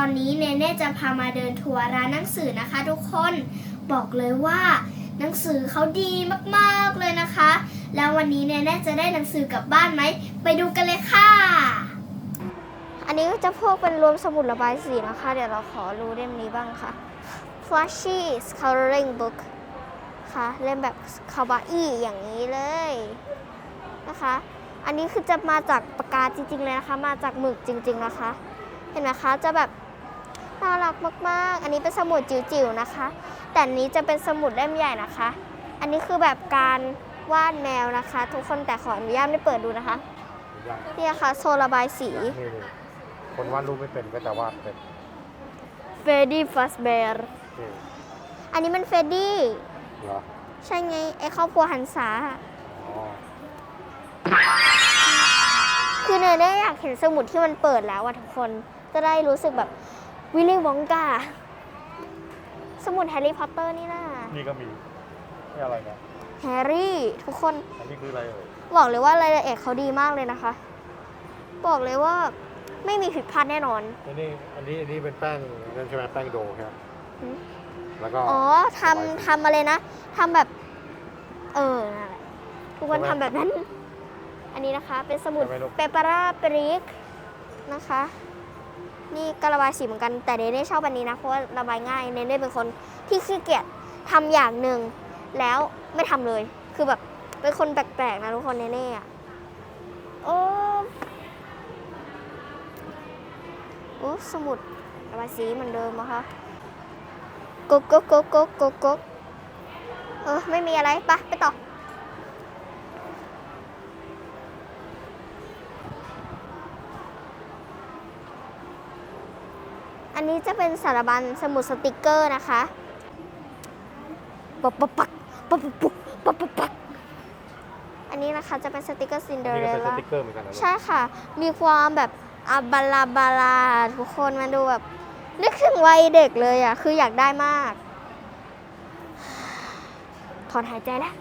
ตอนนี้เนเน่จะพามาเดินทัวร์ร้านหนังสือนะคะ ทุกคนบอกเลยว่าหนังสือเขาดีมากๆเลยนะคะ แล้ววันนี้เนเน่จะได้หนังสือกลับบ้านไหม ไปดูกันเลยค่ะ อันนี้ก็จะพวกเป็นรวมสมุดระบายสีนะคะ เดี๋ยวเราขอรู้เล่มนี้บ้างค่ะ Flashy Coloring Book ค่ะเล่มแบบคาวาอี้อย่างนี้เลยนะคะ อันนี้คือจะมาจากปากกาจริงๆเลยนะคะ มาจากหมึกจริง ๆนะคะ เห็นไหมคะจะแบบ น่ารักมากๆ อันนี้เป็นสมุดจิ๋วๆนะคะ แต่อันนี้จะเป็นสมุดเล่มใหญ่นะคะ อันนี้คือแบบการวาดแมวนะคะ ทุกคนแต่ขออนุญาตไม่เปิดดูนะคะยังนี่นะคะโซระบายสี นี่นี่คนวาดรูปไม่เป็นก็จะวาดเป็น เฟรดี้ฟัสเบร์นี่อันนี้มันเฟรดดี้เหรอ ใช่ไงไอครอบครัวหันษาอะอ๋อ คือเนยได้อยากเห็นสมุดที่มันเปิดแล้วอะทุกคน จะได้รู้สึกแบบ วิลลี่วองกา สมุดแฮร์รี่พอตเตอร์นี่นะนี่ก็มีนี่อะไรนะแฮร์รี่ทุกคนอันนี้คืออะไรเอ่ยบอกเลยว่ารายละเอียดเขาดีมากเลยนะคะ บอกเลยว่าไม่มีผิดพลาดแน่นอน อันนี้อันนี้อันนี้เป็นแป้งนั่นใช่ไหมแป้งโดใช่ไหมหืม แล้วก็อ๋อทำทำอะไรนะทำแบบ เออนั่นแหละทุกคนทำแบบนั้น อันนี้นะคะ เป็นสมุดใช่ไหมลูกเปปาราเปริกนะคะ นี่ก็ระบายสีเหมือนกันแต่เดเน่ชอบอันนี้นะเพราะว่าระบายง่ายเนเน่เป็นคนที่ขี้เกียจทำอย่างหนึ่งแล้วไม่ทำเลย คือแบบเป็นคนแปลกๆนะทุกคนเนเน่อะโอ้โอ้สมุดระบายสีเหมือนเดิมนะคะก๊กก๊กก๊กก๊กก๊กเออไม่มีอะไรไปไปต่อ อันนี้จะเป็นสารบัญสมุดสติกเกอร์นะคะปักปักปักปักปักปักปักอันนี้นะคะจะเป็นสติกเกอร์ซินเดอเรลล่าสติกเกอร์เหมือนกันนะใช่ค่ะ มีความแบบอาบาลาบาลาทุกคนมันดูแบบนึกถึงวัยเด็กเลยอะ คืออยากได้มาก ถอนหายใจแล้ว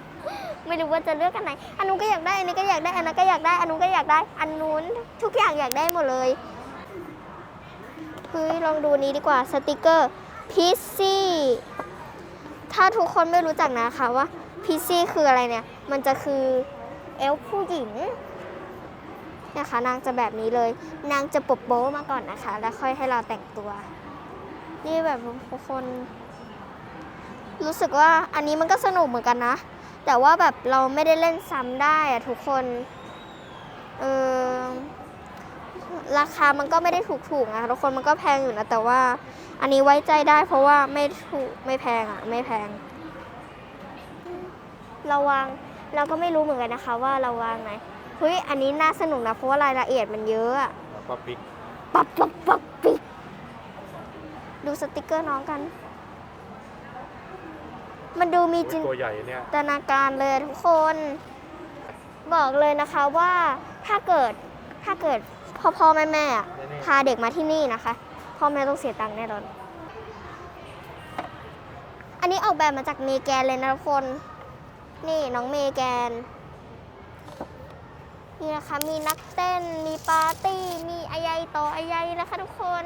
ไม่รู้ว่าจะเลือกอันไหน อันนู้นก็อยากได้ อันนี้ก็อยากได้ อันนั้นก็อยากได้ อันนู้นทุกอย่างอยากได้หมดเลย เฮ้ยลองดูนี้ดีกว่าสติกเกอร์พิซซี่ถ้าทุกคนไม่รู้จักนะคะว่าพิซซี่คืออะไรเนี่ย มันจะคือเอลฟ์ผู้หญิงนะคะนางจะแบบนี้เลย นางจะปบโบ๊มาก่อนนะคะ แล้วค่อยให้เราแต่งตัว นี่แบบทุกคน รู้สึกว่าอันนี้มันก็สนุกเหมือนกันนะ แต่ว่าแบบเราไม่ได้เล่นซ้ำได้อะทุกคน เออ ราคามันก็ไม่ได้ถูกๆนะทุกคนมันก็แพงอยู่นะแต่ว่า อันนี้ไว้ใจได้ เพราะว่าไม่ถูกไม่แพงอะไม่แพงเราวางเราก็ไม่รู้เหมือนกันนะคะ ว่าเราวางไหนเฮ้ยอันนี้น่าสนุกนะเพราะว่ารายละเอียดมันเยอะอะแล้วก็ปิ๊กปับปับปับปิดดูสติกเกอร์น้องกัน มันดูมีจินตัวใหญ่เนี่ยตนาการเลยทุกคน บอกเลยนะคะว่าถ้าเกิดถ้าเกิด พ่อพ่อแม่แม่อะนี่พาเด็กมาที่นี่นะคะ พ่อแม่ต้องเสียตังค์แน่นอน อันนี้ออกแบบมาจากเมแกนเลยนะทุกคน นี่น้องเมแกน นี่นะคะ มีนักเต้น มีปาร์ตี้ มีอายัยต่ออายัยนะคะ ทุกคน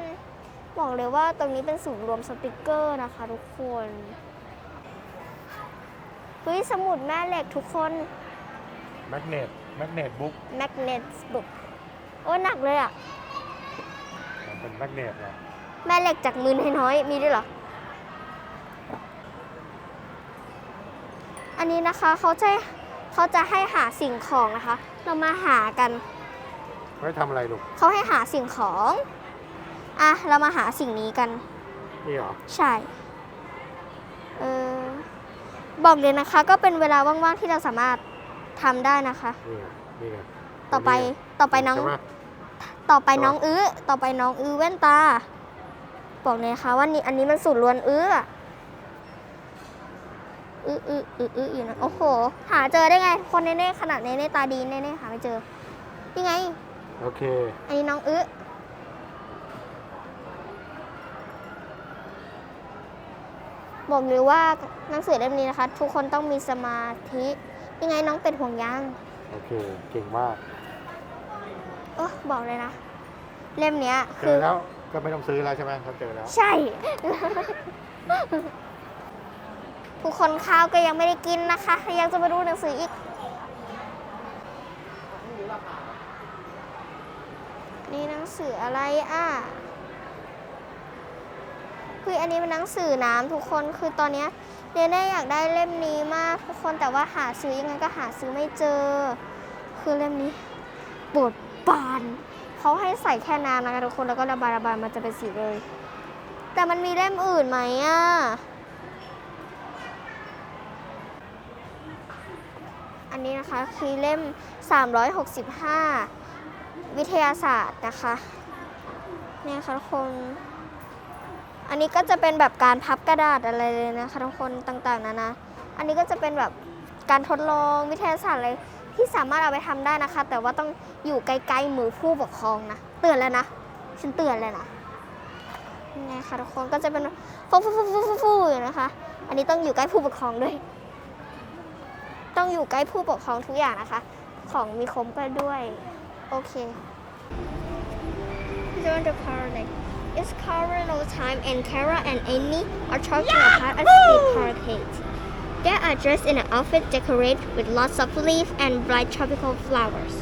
บอกเลยว่าตรงนี้เป็นศูนย์รวมสติกเกอร์นะคะ ทุกคนเฮ้ยสมุดแม่เหล็กทุกคน แมกเนตแมกเนตบุ๊ก Magnet Book โอ้หนักเลยอะเป็นแมกเนตเหรอแม่เหล็กจากมือน้อยๆมีด้วยเหรอ อันนี้นะคะเขาจะเขาจะให้หาสิ่งของนะคะ เรามาหากัน ไว้ทำอะไรลูก เขาให้หาสิ่งของ อะ เรามาหาสิ่งนี้กัน นี่เหรอ ใช่ เออ บอกเลยนะคะ ก็เป็นเวลาว่างๆที่เราสามารถทำได้นะคะ นี่ไงนี่ไงต่อไป ต่อไปน้อง ใช่ไหม ต่อไปน้องอื้อต่อไปน้องอื้อแว่นตา บอกเลยนะคะว่านี่อันนี้มันสูตรล้วนอื้ออะอื้ออื้ออื้ออื้ออยู่นะโอ้โห หาเจอได้ไง คนเน่ๆขนาดเน่ๆตาดีเน่ๆหาไม่เจอนี่ไง โอเค อันนี้น้องอื้อบอกเลยว่าหนังสือเล่มนี้นะคะ ทุกคนต้องมีสมาธิยังไงน้องเป็นห่วงยาง โอเค เก่งมาก เออบอกเลยนะ เล่มเนี้ยเจคืออแล้วก็ไม่ต้องซื้อแล้วใช่ไหมเขาเจอแล้ว ใช่ ทุกคนข้าวก็ยังไม่ได้กินนะคะ ยังจะมาดูหนังสืออีก นี่หนังสืออะไรอะคืออันนี้เป็นหนังสือน้ำทุกคนคือตอนเนี้ยเนเน่อยากได้เล่มนี้มากทุกคนแต่ว่าหาซื้อยังไงก็หาซื้อไม่เจอ คือเล่มนี้ปวด ปานเขาให้ใส่แค่น้ำนะคะทุกคนแล้วก็ระบายระบายมันจะเป็นสีเลย แต่มันมีเล่มอื่นไหมอะอันนี้นะคะคือเล่ม 365 วิทยาศาสตร์นะคะเนี่ยค่ะทุกคน อันนี้ก็จะเป็นแบบการพับกระดาษอะไรเลยนะคะทุกคนต่างๆนานาอันนี้ก็จะเป็นแบบการทดลองวิทยาศาสตร์อะไร ที่สามารถเอาไปทำได้นะคะ แต่ว่าต้องอยู่ไกลๆมือผู้ปกครองนะเตือนแล้วนะฉันเตือนเลยนะไงคะทุกคนก็จะเป็นฟูฟูฟูฟูฟูฟูอยู่นะคะ อันนี้ต้องอยู่ใกล้ผู้ปกครองด้วย ต้องอยู่ใกล้ผู้ปกครองทุกอย่างนะคะ ของมีคมก็ด้วยโอเค Join the party. It's Kara no time and Kara and Amy are talking apart at the parkade. They are dressed in an outfit decorated with lots of leaves and bright tropical flowers.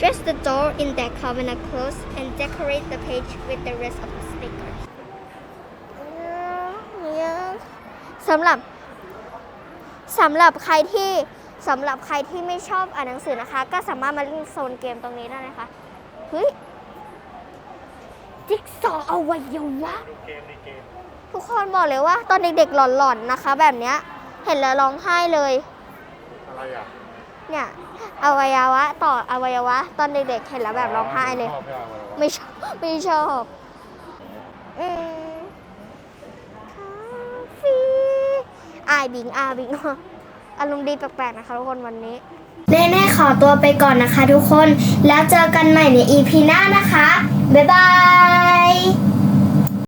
Dress the door in their covenant clothes and decorate the page with the rest of the stickers. สำหรับสำหรับใครที่สำหรับใครที่ไม่ชอบอ่านหนังสือนะคะ ก็สามารถมาเล่นโซนเกมตรงนี้ได้นะคะเฮ้ยจิ๊กซอว์อวัยวะดูเกมในเกมทุกคนบอกเลยว่า ตอนเด็กๆหลอนๆนะคะ แบบเนี้ย เห็นแล้วร้องไห้เลย อะไรอะเนี่ยอวัยวะต่ออวัยวะ ตอนเด็กๆเห็นแล้วแบบร้องไห้เลย ชอบไม่เอาเลยวะไม่ชอบไม่ชอบอืมคาฟีอายบิงอาบิงอารมณ์ดีแปลกๆนะคะทุกคนวันนี้แน่ๆขอตัวไปก่อนนะคะทุกคน แล้วเจอกันใหม่ใน EP หน้านะคะ บ๊ายบาย